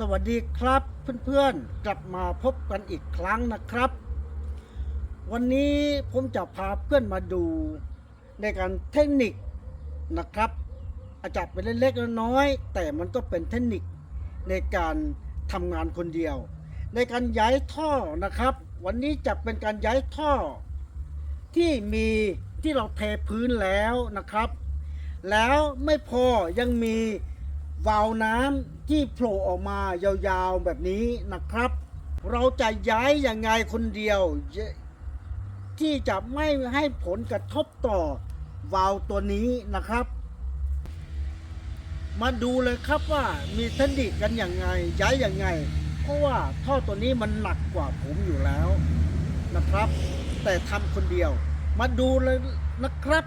สวัสดีครับเพื่อนๆกลับมาพบกันอีกครั้งนะครับ วันนี้ผมจะพาเพื่อนมาดูในการเทคนิคนะครับ อาจจะเป็นเล็กๆน้อยๆแต่มันก็เป็นเทคนิคในการทำงานคนเดียว ในการย้ายท่อนะครับ วันนี้จะเป็นการย้ายท่อ ที่มีที่เราเทพื้นแล้วนะครับ แล้วไม่พอยังมี วาล์วน้ำที่โผล่ออกมายาวๆแบบนี้นะครับ เราจะย้ายอยังไงคนเดียว ที่จะไม่ให้ผลกระทบต่อวาล์วตัวนี้นะครับ มาดูเลยครับว่ามีเทคนิคกันอย่างไง ย้ายอยังไง เพราะว่าท่อตัวนี้มันหนักกว่าผมอยู่แล้วนะครับ แต่ทำคนเดียว มาดูเลยนะครับ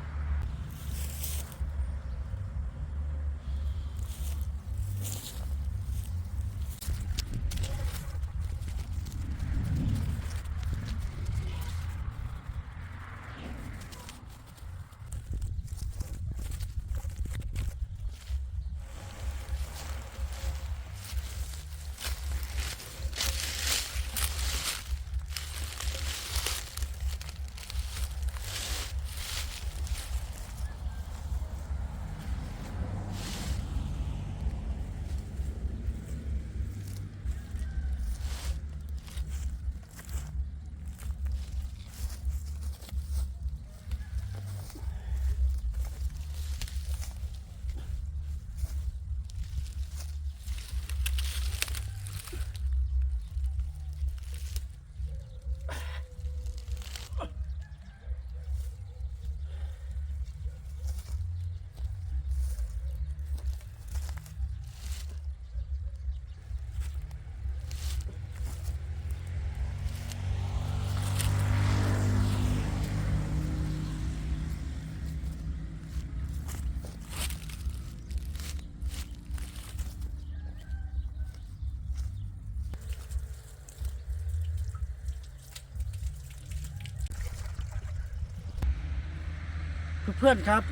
เพื่อนๆครับ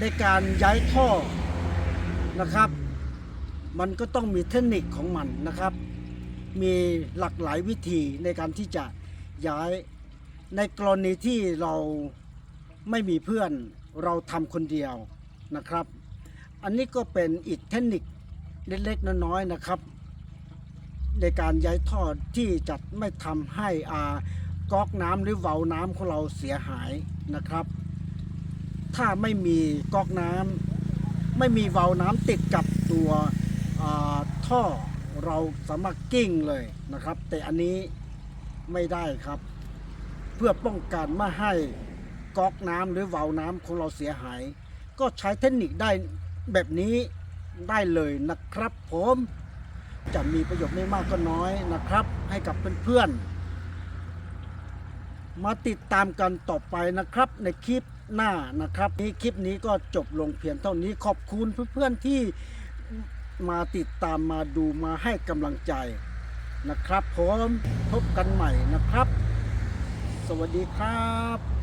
ในการย้ายท่อนะครับ มันก็ต้องมีเทคนิคของมันนะครับ มีหลากหลายวิธีในการที่จะย้ายในกรณีที่เราไม่มีเพื่อนเราทำคนเดียวนะครับ อันนี้ก็เป็นอีกเทคนิคเล็กๆน้อยๆนะครับ ในการย้ายท่อที่จะไม่ทำให้อาก๊อกน้ำหรือเวาล์วน้ำของเราเสียหายนะครับ ถ้าไม่มีก๊อกน้ำไม่มีเวาล์วน้ำติดกับตัวท่อเราสามารถกิ้งเลยนะครับ แต่อันนี้ไม่ได้ครับ เพื่อป้องกันไม่ให้ก๊อกน้ำหรือเวาล์วน้ำของเราเสียหาย ก็ใช้เทคนิคได้แบบนี้ได้เลยนะครับผมจะมีประโยชน์ไม่มากก็น้อยนะครับ ให้กับเพื่อนๆมาติดตามกันต่อไปนะครับในคลิป หน้านะครับนี้คลิปนี้ก็จบลงเพียงเท่านี้ขอบคุณเพื่อนๆที่มาติดตามมาดูมาให้กำลังใจนะครับผมพบกันใหม่นะครับ สวัสดีครับ